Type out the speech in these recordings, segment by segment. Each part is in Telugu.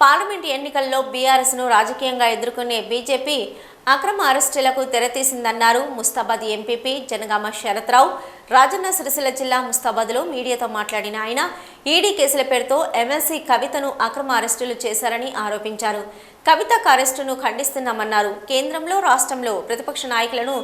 పార్లమెంట్ ఎన్నికల్లో బీఆర్ఎస్ను రాజకీయంగా ఎదుర్కొనే బీజేపీ అక్రమ అరెస్టులకు తెరతీసిందన్నారు ముస్తాబాద్ ఎంపీపీ జనగామ శరత్రావు. రాజన్న సిరిసిల్ల జిల్లా ముస్తాబాద్లో మీడియాతో మాట్లాడిన ఆయన ఈడీ కేసుల పేరుతో ఎమ్మెల్సీ కవితను అక్రమ అరెస్టులు చేశారని ఆరోపించారు. కవితకు అరెస్టును ఖండిస్తున్నామన్నారు. కేంద్రంలో రాష్ట్రంలో ప్రతిపక్ష నాయకులను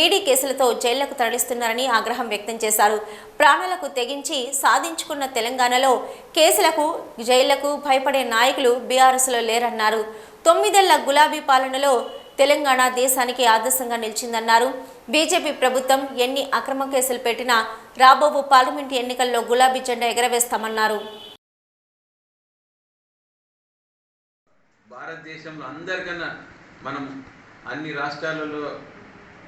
ఈడీ కేసులతో జైళ్ళకు తరలిస్తున్నారని ఆగ్రహం వ్యక్తం చేశారు. ప్రాణాలకు తెగించి సాధించుకున్న తెలంగాణలో కేసులకు జైళ్ళకు భయపడే నాయకులు బీఆర్ఎస్లో లేరన్నారు. తొమ్మిదేళ్ళ గులాబీ పాలనలో తెలంగాణ దేశానికి ఆదర్శంగా నిలిచిందన్నారు. బీజేపీ ప్రభుత్వం ఎన్ని అక్రమ కేసులు పెట్టినా రాబోవు పార్లమెంటు ఎన్నికల్లో గులాబీ జెండా ఎగరవేస్తామన్నారు. భారతదేశంలో అందరికన్నా మనం అన్ని రాష్ట్రాలలో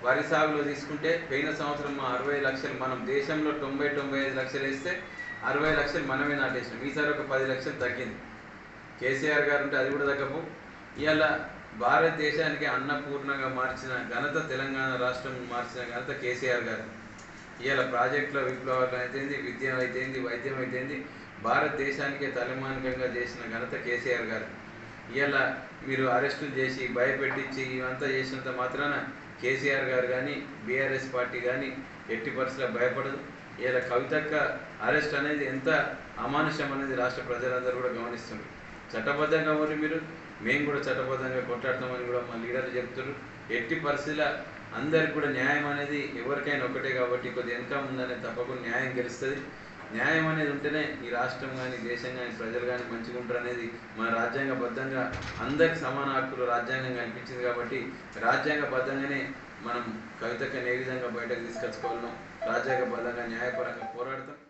వరి సాగులో తీసుకుంటే పోయిన సంవత్సరం అరవై లక్షలు మనం దేశంలో తొంభై తొంభై ఐదు లక్షలు వేస్తే అరవై లక్షలు మనమే నాటేసినాం. ఈసారి ఒక పది లక్షలు తగ్గింది. కేసీఆర్ గారు ఉంటే అది కూడా తగ్గపు ఇవాళ భారతదేశానికి అన్నపూర్ణంగా మార్చిన ఘనత తెలంగాణ రాష్ట్రం మార్చిన ఘనత కేసీఆర్ గారు. ఇవాళ ప్రాజెక్టులో విప్లవాలు అయితేంది విద్య అయితేంది వైద్యం అయితేంది భారతదేశానికే తలమానికంగా చేసిన ఘనత కేసీఆర్ గారు. ఇవాళ మీరు అరెస్టులు చేసి భయపెట్టించి ఇవంతా చేసినంత మాత్రాన కేసీఆర్ గారు కానీ బీఆర్ఎస్ పార్టీ కానీ ఎట్టి పరిస్థితుల్లో భయపడదు. ఇలా కవితక్క అరెస్ట్ అనేది ఎంత అమానుషం అనేది రాష్ట్ర ప్రజలందరూ కూడా గమనిస్తున్నారు. చట్టబద్ధంగా ఉండి మీరు? మేము కూడా చట్టబద్ధంగా కొట్లాడతామని కూడా మా లీడర్లు చెప్తున్నారు ఎట్టి పరిస్థితుల అందరికి కూడా న్యాయం అనేది ఎవరికైనా ఒకటే కాబట్టి కొద్ది వెనక ఉందనే తప్పకుండా న్యాయం గెలుస్తుంది. న్యాయం అనేది ఉంటేనే ఈ రాష్ట్రం కానీ దేశం కానీ ప్రజలు కానీ మంచిగా ఉంటారు అనేది మన రాజ్యాంగబద్ధంగా అందరికి సమాన హక్కులు రాజ్యాంగం కల్పించింది కాబట్టి రాజ్యాంగబద్ధంగానే మనం కవితకని ఏ విధంగా బయటకు తీసుకొచ్చుకోవాలనో రాజ్యాంగబద్ధంగా న్యాయపరంగా పోరాడతాం.